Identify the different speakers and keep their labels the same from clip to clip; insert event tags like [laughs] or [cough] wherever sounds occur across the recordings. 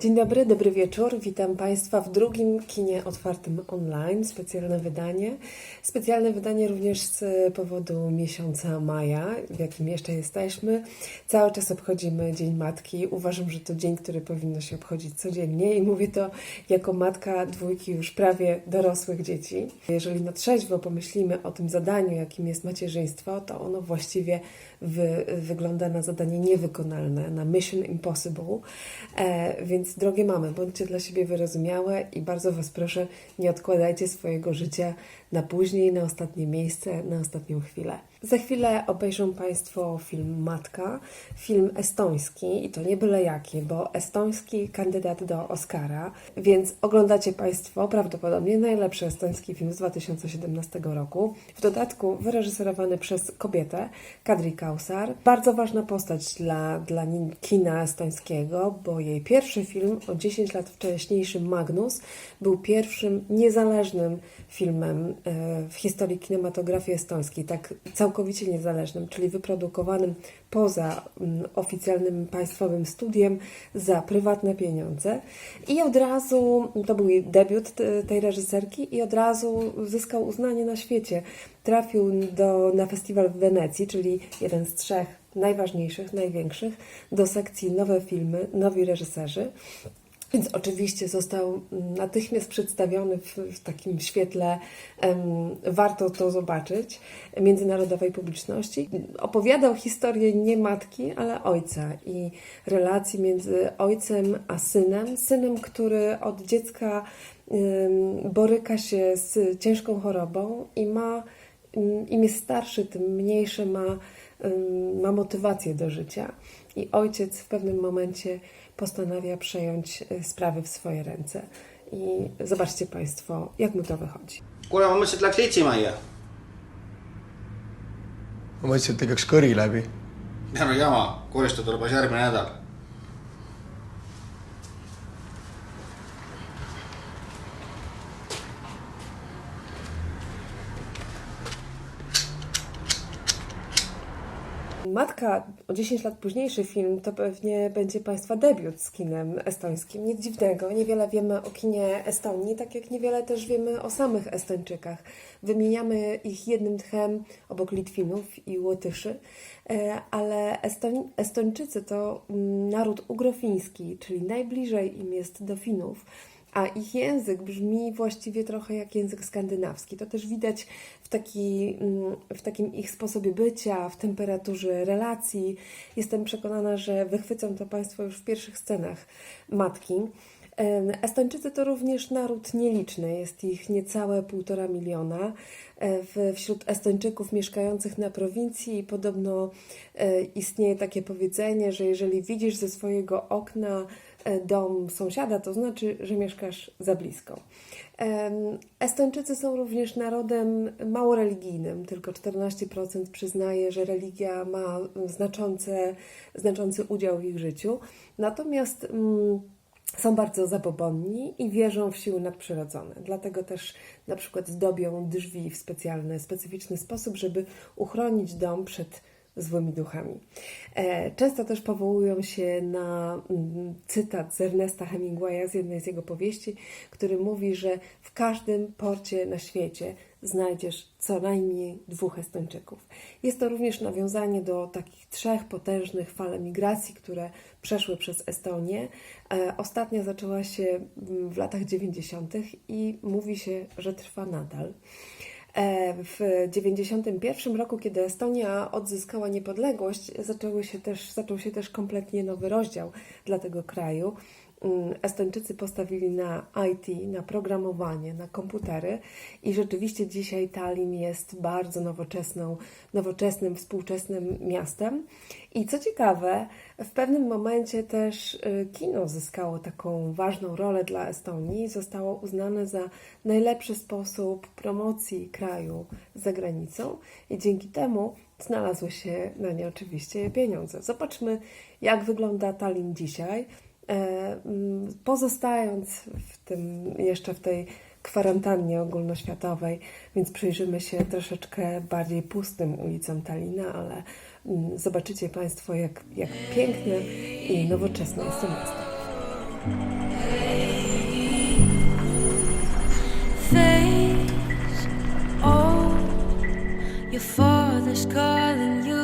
Speaker 1: Dzień dobry, dobry wieczór. Witam Państwa w drugim kinie otwartym online. Specjalne wydanie. Specjalne wydanie również z powodu miesiąca maja, w jakim jeszcze jesteśmy. Cały czas obchodzimy Dzień Matki. Uważam, że to dzień, który powinno się obchodzić codziennie i mówię to jako matka dwójki już prawie dorosłych dzieci. Jeżeli na trzeźwo pomyślimy o tym zadaniu, jakim jest macierzyństwo, to ono właściwie wy, wygląda na zadanie niewykonalne, na mission impossible. E, więc drogie mamy, bądźcie dla siebie wyrozumiałe i bardzo Was proszę, nie odkładajcie swojego życia na później, na ostatnie miejsce, na ostatnią chwilę. Za chwilę obejrzą Państwo film Matka, film estoński i to nie byle jaki, bo estoński kandydat do Oscara, więc oglądacie Państwo prawdopodobnie najlepszy estoński film z 2017 roku. W dodatku wyreżyserowany przez kobietę, Kadri Kausar. Bardzo ważna postać dla, dla kina estońskiego, bo jej pierwszy film o 10 lat wcześniejszym Magnus był pierwszym niezależnym filmem e, w historii kinematografii estońskiej, tak całkowicie niezależnym, czyli wyprodukowanym poza mm, oficjalnym państwowym studiem za prywatne pieniądze. I od razu, to był debiut te- tej reżyserki, i od razu zyskał uznanie na świecie. Trafił do, na festiwal w Wenecji, czyli jeden z trzech najważniejszych, największych, do sekcji nowe filmy, nowi reżyserzy. Więc oczywiście został natychmiast przedstawiony w, w takim świetle, warto to zobaczyć, międzynarodowej publiczności. Opowiadał historię nie matki, ale ojca i relacji między ojcem a synem. Synem, który od dziecka boryka się z ciężką chorobą i ma, im jest starszy, tym mniejsze ma, ma motywację do życia. I ojciec w pewnym momencie postanawia przejąć e, sprawy w swoje ręce. I zobaczcie Państwo, jak mu to wychodzi.
Speaker 2: kuule, ma mõtlesin, et läks litsimajja.
Speaker 3: ma mõtlesin, et lõigaks kõri läbi.
Speaker 2: ära jama, koristada tuleb alles järgmine nädal.
Speaker 1: Matka, o 10 lat późniejszy film, to pewnie będzie Państwa debiut z kinem estońskim. Nic dziwnego, niewiele wiemy o kinie Estonii, tak jak niewiele też wiemy o samych Estończykach. Wymieniamy ich jednym tchem obok Litwinów i Łotyszy, e, ale Estoń, Estończycy to mm, naród ugrofiński, czyli najbliżej im jest do Finów a ich język brzmi właściwie trochę jak język skandynawski. To też widać w, taki, mm, w takim ich sposobie bycia, w temperaturze relacji. Jestem przekonana, że wychwycą to Państwo już w pierwszych scenach matki. Estończycy to również naród nieliczny, jest ich niecałe półtora miliona. E, Wśród Estończyków mieszkających na prowincji podobno e, istnieje takie powiedzenie, że jeżeli widzisz ze swojego okna dom sąsiada, to znaczy, że mieszkasz za blisko. Estończycy są również narodem mało religijnym, tylko 14% przyznaje, że religia ma znaczące, znaczący udział w ich życiu. Natomiast mm, są bardzo zabobonni i wierzą w siły nadprzyrodzone. Dlatego też na przykład zdobią drzwi w specjalny, specyficzny sposób, żeby uchronić dom przed złymi duchami. E, Często też powołują się na mm, cytat z Ernesta Hemingwaya z jednej z jego powieści, który mówi, że w każdym porcie na świecie znajdziesz co najmniej dwóch Estończyków. Jest to również nawiązanie do takich trzech potężnych fal emigracji, które przeszły przez Estonię. E, Ostatnia zaczęła się mm, w latach 90. i mówi się, że trwa nadal. E, W 1991 roku, kiedy Estonia odzyskała niepodległość, zaczęły się też, zaczął się też kompletnie nowy rozdział dla tego kraju. Mm, Estończycy postawili na IT, na programowanie, na komputery i rzeczywiście dzisiaj Tallinn jest bardzo nowoczesną, nowoczesnym, współczesnym miastem. I co ciekawe, w pewnym momencie też y, kino zyskało taką ważną rolę dla Estonii zostało uznane za najlepszy sposób promocji kraju za granicą i dzięki temu znalazły się na nie oczywiście pieniądze. Zobaczmy, jak wygląda Tallinn dzisiaj. E, mm, Pozostając w tym, jeszcze w tej kwarantannie ogólnoświatowej, więc przyjrzymy się troszeczkę bardziej pustym ulicom Talina, ale mm, zobaczycie Państwo, jak, jak piękne i nowoczesne jest to miasto.
Speaker 4: face. Oh, your father's calling you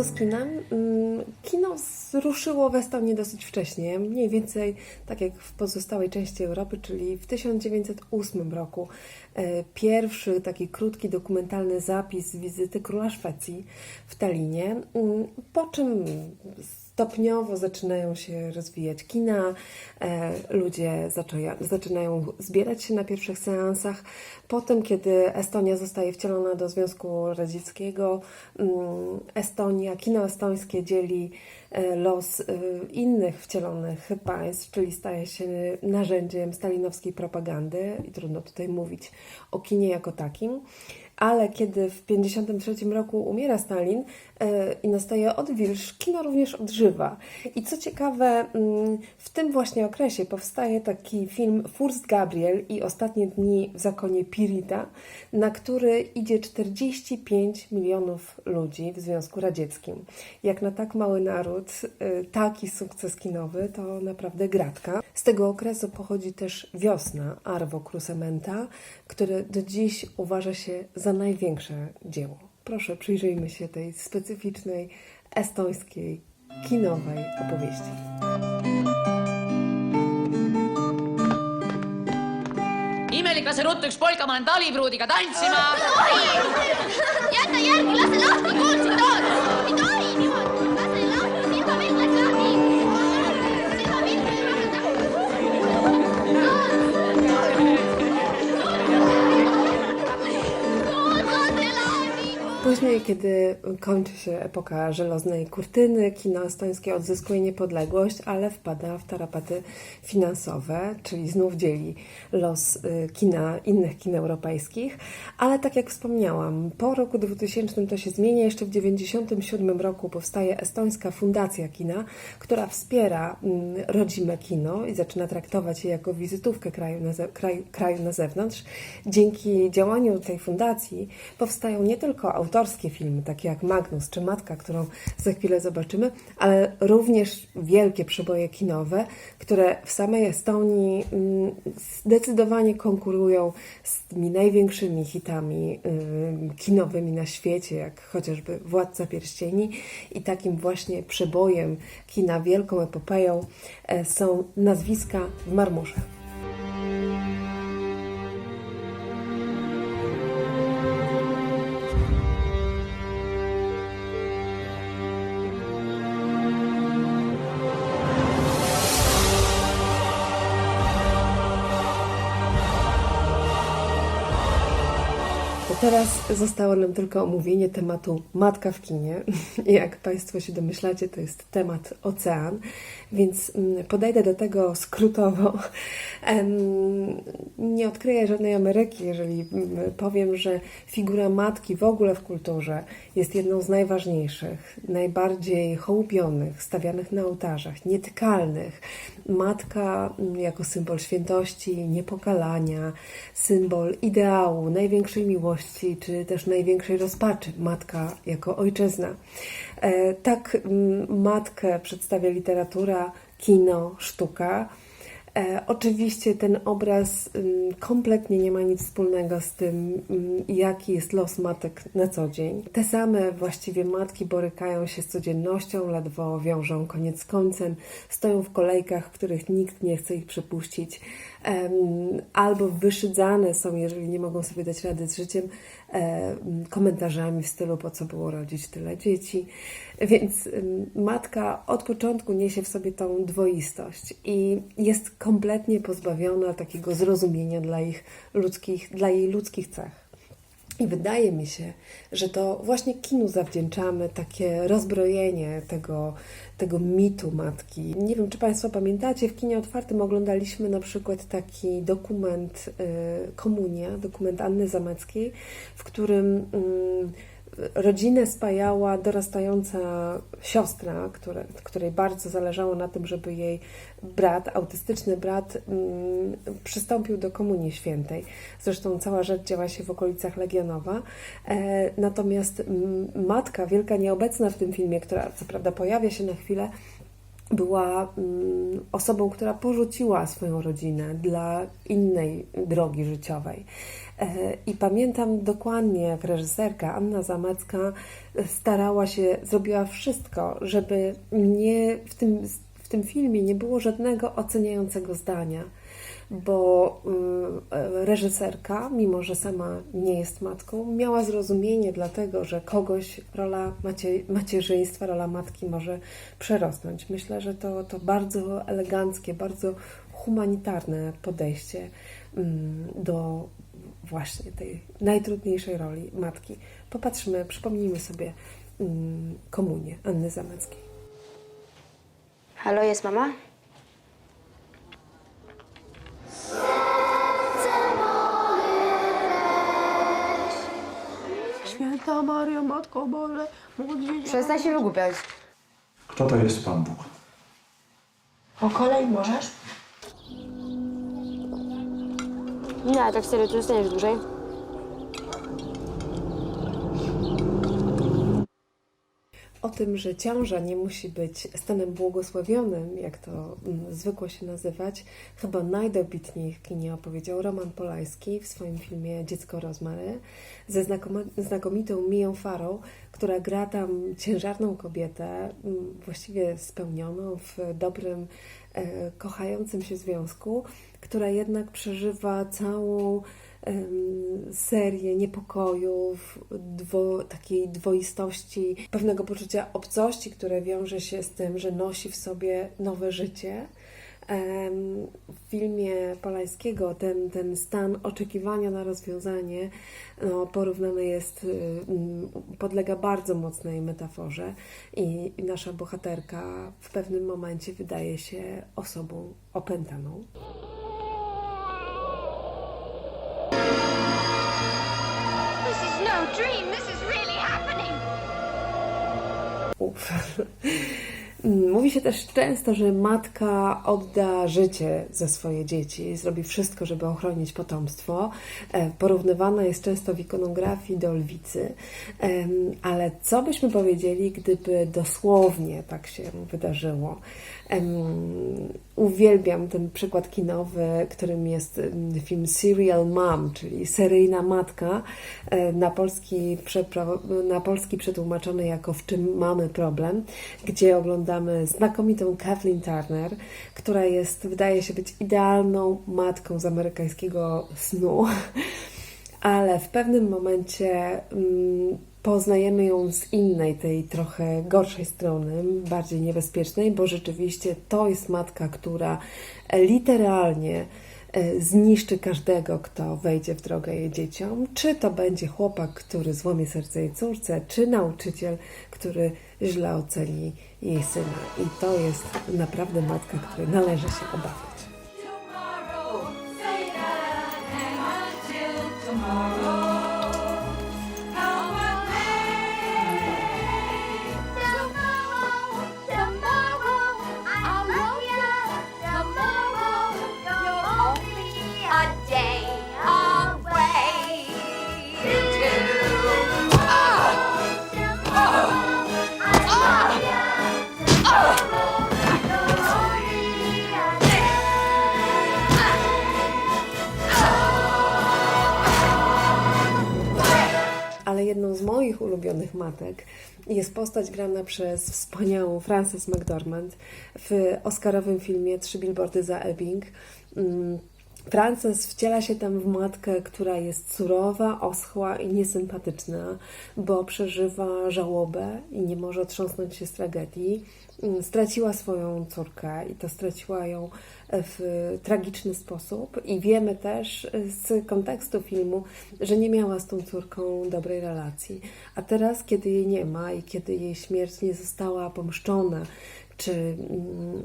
Speaker 1: co z kinem? Mm, Kino ruszyło w Estonii dosyć wcześnie, mniej więcej tak jak w pozostałej części Europy, czyli w 1908 roku. E, Pierwszy taki krótki dokumentalny zapis wizyty króla Szwecji w Tallinie, mm, po czym stopniowo zaczynają się rozwijać kina, e, ludzie zaczynają, zbierać się na pierwszych seansach. Potem, kiedy Estonia zostaje wcielona do Związku Radzieckiego, mm, Estonia, kino estońskie dzieli e, los e, innych wcielonych państw, czyli staje się narzędziem stalinowskiej propagandy i trudno tutaj mówić o kinie jako takim. Ale kiedy w 1953 roku umiera Stalin e, i nastaje odwilż, kino również odżywa. I co ciekawe, mm, w tym właśnie okresie powstaje taki film Furst Gabriel i Ostatnie dni w zakonie Pirita, na który idzie 45 milionów ludzi w Związku Radzieckim. Jak na tak mały naród, e, taki sukces kinowy to naprawdę gratka. Z tego okresu pochodzi też Wiosna Arvo Krusementa, które do dziś uważa się za największe dzieło. Proszę, przyjrzyjmy się tej specyficznej estońskiej kinowej opowieści.
Speaker 5: imelik, lase ruttu üks polka, ma lähen talipruudiga tantsima.
Speaker 6: jäta järgi, lase lahti, kuulsid.
Speaker 1: Kiedy kończy się epoka żelaznej kurtyny, kino estońskie odzyskuje niepodległość, ale wpada w tarapaty finansowe, czyli znów dzieli los y, kina, innych kin europejskich. Ale tak jak wspomniałam, po roku 2000 to się zmienia. Jeszcze w 1997 roku powstaje Estońska Fundacja Kina, która wspiera mm, rodzime kino i zaczyna traktować je jako wizytówkę kraju na, ze- kraj, kraju na zewnątrz. Dzięki działaniu tej fundacji powstają nie tylko autorskie filmy, takie jak Magnus czy Matka, którą za chwilę zobaczymy, ale również wielkie przeboje kinowe, które w samej Estonii mm, zdecydowanie konkurują z tymi największymi hitami ym, kinowymi na świecie, jak chociażby Władca Pierścieni. I takim właśnie przebojem kina, wielką epopeją e, są nazwiska w marmurze. Zostało nam tylko omówienie tematu matka w kinie. [laughs] Jak Państwo się domyślacie, to jest temat ocean, więc mm, podejdę do tego skrótowo. [laughs] Nie odkryję żadnej Ameryki, jeżeli mm, powiem, że figura matki w ogóle w kulturze jest jedną z najważniejszych, najbardziej hołubionych, stawianych na ołtarzach, nietykalnych. Matka mm, jako symbol świętości, niepokalania, symbol ideału, największej miłości, czy też największej rozpaczy. Matka jako ojczyzna. E, Tak mm, matkę przedstawia literatura, kino, sztuka. E, oczywiście ten obraz ym, kompletnie nie ma nic wspólnego z tym, ym, jaki jest los matek na co dzień. Te same właściwie matki borykają się z codziennością, ledwo wiążą koniec z końcem, stoją w kolejkach, których nikt nie chce ich przepuścić, albo wyszydzane są, jeżeli nie mogą sobie dać rady z życiem, em, komentarzami w stylu po co było rodzić tyle dzieci. Więc matka od początku niesie w sobie tą dwoistość i jest kompletnie pozbawiona takiego zrozumienia dla ich ludzkich, dla jej ludzkich cech. I wydaje mi się, że to właśnie kinu zawdzięczamy takie rozbrojenie tego, tego mitu matki. Nie wiem, czy Państwo pamiętacie, w kinie otwartym oglądaliśmy na przykład taki dokument y, Komunia, dokument Anny Zameckiej, w którym mm, rodzinę spajała dorastająca siostra, które, której bardzo zależało na tym, żeby jej brat, autystyczny brat, mm, przystąpił do Komunii Świętej. Zresztą cała rzecz działa się w okolicach Legionowa. E, natomiast mm, matka, wielka nieobecna w tym filmie, która co prawda pojawia się na chwilę, była mm, osobą, która porzuciła swoją rodzinę dla innej drogi życiowej. E, I pamiętam dokładnie, jak reżyserka Anna Zamecka starała się, zrobiła wszystko, żeby nie w tym, w tym filmie nie było żadnego oceniającego zdania bo y, reżyserka, mimo że sama nie jest matką, miała zrozumienie dlatego, że kogoś rola macie, macierzyństwa, rola matki może przerosnąć. Myślę, że to, to bardzo eleganckie, bardzo humanitarne podejście mm, do właśnie tej najtrudniejszej roli matki. Popatrzmy, przypomnijmy sobie mm, komunię Anny Zameckiej.
Speaker 7: Halo, jest mama?
Speaker 8: Święta Maria, Matko Boże, módl się
Speaker 7: Przestań się wygłupiać.
Speaker 9: Kto to jest Pan Bóg?
Speaker 8: Po kolei możesz?
Speaker 7: Nie, ale tak serio, tu zostaniesz dłużej.
Speaker 1: O tym, że ciąża nie musi być stanem błogosławionym, jak to mm, zwykło się nazywać, chyba najdobitniej w kinie opowiedział Roman Polański w swoim filmie Dziecko Rozmary ze znakomitą Miją Farą, która gra tam ciężarną kobietę, mm, właściwie spełnioną w dobrym, e, kochającym się związku, która jednak przeżywa całą serię niepokojów, dwo, takiej dwoistości, pewnego poczucia obcości, które wiąże się z tym, że nosi w sobie nowe życie. W filmie Polańskiego ten, ten stan oczekiwania na rozwiązanie no, porównany jest, y, podlega bardzo mocnej metaforze i, nasza bohaterka w pewnym momencie wydaje się osobą opętaną.
Speaker 6: This is no dream. This is really happening.
Speaker 1: Uf. [laughs] Mówi się też często, że matka odda życie za swoje dzieci, zrobi wszystko, żeby ochronić potomstwo. E, Porównywana jest często w ikonografii do lwicy. Ale co byśmy powiedzieli, gdyby dosłownie tak się wydarzyło? Uwielbiam ten przykład kinowy, którym jest film Serial Mom, czyli seryjna matka, e, na polski, na polski przetłumaczony jako W czym mamy problem, gdzie oglądamy znakomitą Kathleen Turner, która jest, wydaje się być idealną matką z amerykańskiego snu, ale w pewnym momencie mm, poznajemy ją z innej, tej trochę gorszej strony, bardziej niebezpiecznej, bo rzeczywiście to jest matka, która literalnie zniszczy każdego, kto wejdzie w drogę jej dzieciom. Czy to będzie chłopak, który złamie serce jej córce, czy nauczyciel, który źle oceni jej syna. I to jest naprawdę matka, której należy się obawiać. Moich ulubionych matek jest postać grana przez wspaniałą Frances McDormand w oscarowym filmie Trzy billboardy za Ebbing. Frances wciela się tam w matkę, która jest surowa, oschła i niesympatyczna, bo przeżywa żałobę i nie może otrząsnąć się z tragedii. Mm, Straciła swoją córkę i to straciła ją w tragiczny sposób. I wiemy też z kontekstu filmu, że nie miała z tą córką dobrej relacji. A teraz, kiedy jej nie ma i kiedy jej śmierć nie została pomszczona, czy mm,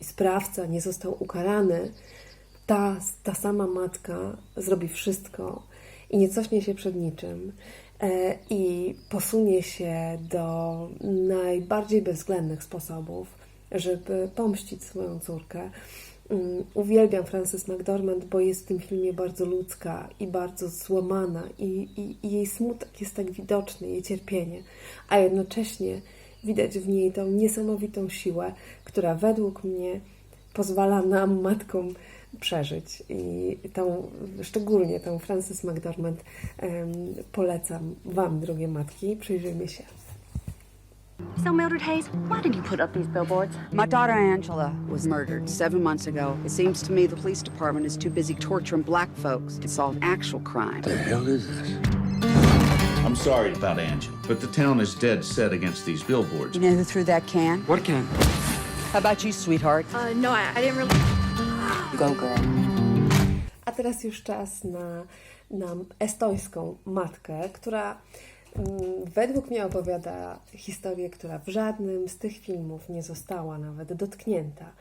Speaker 1: y, sprawca nie został ukarany, ta, ta sama matka zrobi wszystko i nie cofnie się przed niczym e, i posunie się do najbardziej bezwzględnych sposobów, żeby pomścić swoją córkę. Mm, Uwielbiam Frances McDormand, bo jest w tym filmie bardzo ludzka i bardzo złamana, i, i, i jej smutek jest tak widoczny, jej cierpienie, a jednocześnie widać w niej tą niesamowitą siłę, która według mnie pozwala nam, matkom, przeżyć. I tą, szczególnie tą Frances McDormand polecam Wam, drogie matki. Przyjrzyjmy się.
Speaker 10: So, Mildred Hayes, why did you put up these billboards?
Speaker 11: My daughter Angela was murdered seven months ago. It seems to me the police department is too busy torturing black folks to solve actual crime.
Speaker 12: I'm sorry about Angela, but the town is dead set against these billboards.
Speaker 11: You know who threw that can?
Speaker 3: What can?
Speaker 11: How about you, sweetheart?
Speaker 6: Uh, no, I, I didn't really.
Speaker 11: Go, girl.
Speaker 1: A teraz już czas na, na estońską matkę, która według mnie opowiada historię, która w żadnym z tych filmów nie została nawet dotknięta,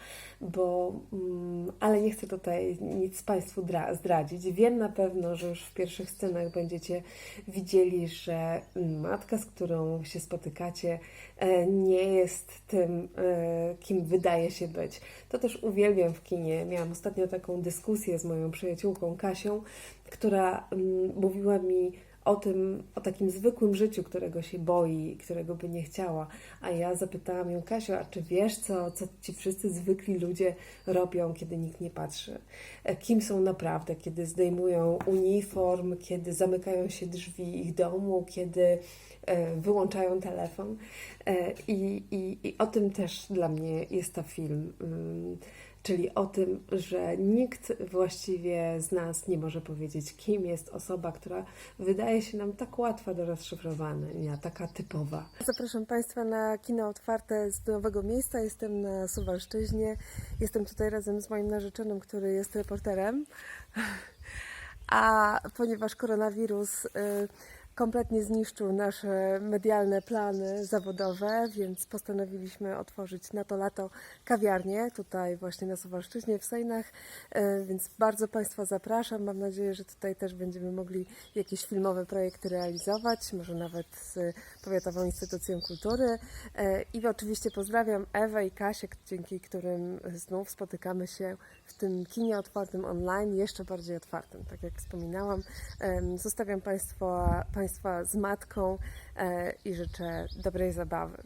Speaker 1: bo, mm, ale nie chcę tutaj nic Państwu dra- zdradzić. Wiem na pewno, że już w pierwszych scenach będziecie widzieli, że matka, z którą się spotykacie, e, nie jest tym, e, kim wydaje się być. To też uwielbiam w kinie. Miałam ostatnio taką dyskusję z moją przyjaciółką Kasią, która mm, mówiła mi o tym, o takim zwykłym życiu, którego się boi, którego by nie chciała. A ja zapytałam ją, Kasiu, a czy wiesz, co, co ci wszyscy zwykli ludzie robią, kiedy nikt nie patrzy? E, Kim są naprawdę, kiedy zdejmują uniform, kiedy zamykają się drzwi ich domu, kiedy e, wyłączają telefon. E, I, i, I o tym też dla mnie jest to film. Czyli o tym, że nikt właściwie z nas nie może powiedzieć, kim jest osoba, która wydaje się nam tak łatwa do rozszyfrowania, taka typowa. Zapraszam Państwa na kino otwarte z nowego miejsca. Jestem na Suwalszczyźnie. Jestem tutaj razem z moim narzeczonym, który jest reporterem. A ponieważ koronawirus y, kompletnie zniszczył nasze medialne plany zawodowe, więc postanowiliśmy otworzyć na to lato kawiarnię tutaj właśnie na Suwalszczyźnie w Sejnach, y, więc bardzo Państwa zapraszam. Mam nadzieję, że tutaj też będziemy mogli jakieś filmowe projekty realizować, może nawet z Powiatową Instytucją Kultury. Y, I oczywiście pozdrawiam Ewę i Kasię, dzięki którym znów spotykamy się w tym kinie otwartym online, jeszcze bardziej otwartym, tak jak wspominałam. Em, Zostawiam Państwa, państwa z matką e, i życzę dobrej zabawy.